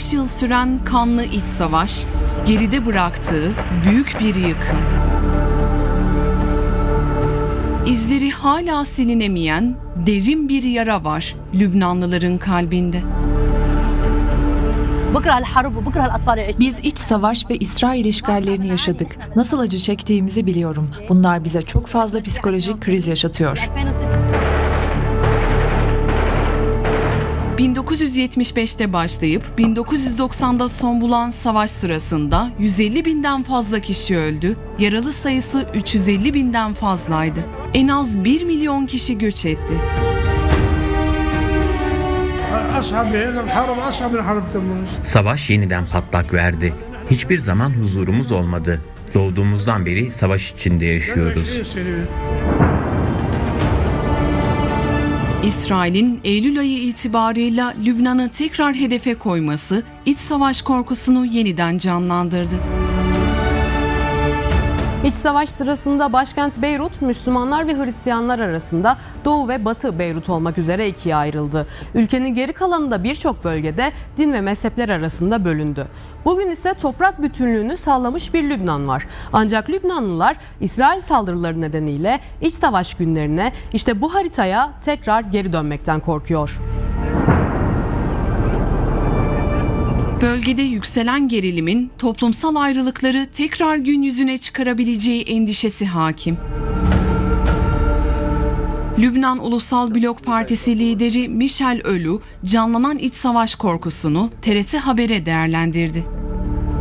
5 yıl süren kanlı iç savaş geride bıraktığı büyük bir yıkım. İzleri hala silinemeyen derin bir yara var Lübnanlıların kalbinde. Biz iç savaş ve İsrail işgallerini yaşadık. Nasıl acı çektiğimizi biliyorum. Bunlar bize çok fazla psikolojik kriz yaşatıyor. 1975'te başlayıp 1990'da son bulan savaş sırasında 150 binden fazla kişi öldü, yaralı sayısı 350 binden fazlaydı. En az 1 milyon kişi göç etti. Savaş yeniden patlak verdi. Hiçbir zaman huzurumuz olmadı. Doğduğumuzdan beri savaş içinde yaşıyoruz. İsrail'in Eylül ayı itibarıyla Lübnan'ı tekrar hedefe koyması iç savaş korkusunu yeniden canlandırdı. İç savaş sırasında başkent Beyrut Müslümanlar ve Hristiyanlar arasında Doğu ve Batı Beyrut olmak üzere ikiye ayrıldı. Ülkenin geri kalanında birçok bölgede din ve mezhepler arasında bölündü. Bugün ise toprak bütünlüğünü sağlamış bir Lübnan var. Ancak Lübnanlılar İsrail saldırıları nedeniyle iç savaş günlerine işte bu haritaya tekrar geri dönmekten korkuyor. Bölgede yükselen gerilimin toplumsal ayrılıkları tekrar gün yüzüne çıkarabileceği endişesi hakim. Lübnan Ulusal Blok Partisi lideri Michel Ölü canlanan iç savaş korkusunu TRT Haber'e değerlendirdi.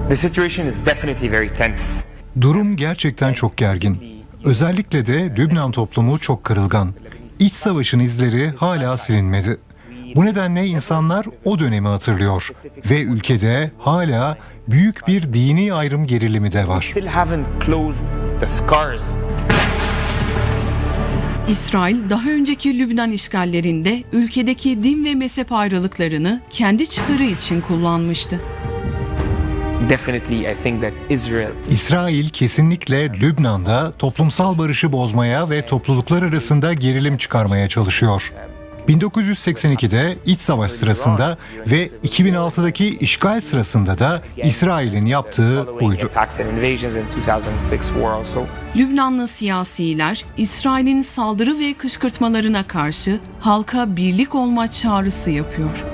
The situation is definitely very tense. Durum gerçekten çok gergin. Özellikle de Lübnan toplumu çok kırılgan. İç savaşın izleri hala silinmedi. Bu nedenle insanlar o dönemi hatırlıyor ve ülkede hala büyük bir dini ayrım gerilimi de var. İsrail daha önceki Lübnan işgallerinde ülkedeki din ve mezhep ayrılıklarını kendi çıkarı için kullanmıştı. İsrail kesinlikle Lübnan'da toplumsal barışı bozmaya ve topluluklar arasında gerilim çıkarmaya çalışıyor. 1982'de iç savaş sırasında ve 2006'daki işgal sırasında da İsrail'in yaptığı buydu. attacks and invasions in 2006 war also. Lübnanlı siyasiler İsrail'in saldırı ve kışkırtmalarına karşı halka birlik olma çağrısı yapıyor.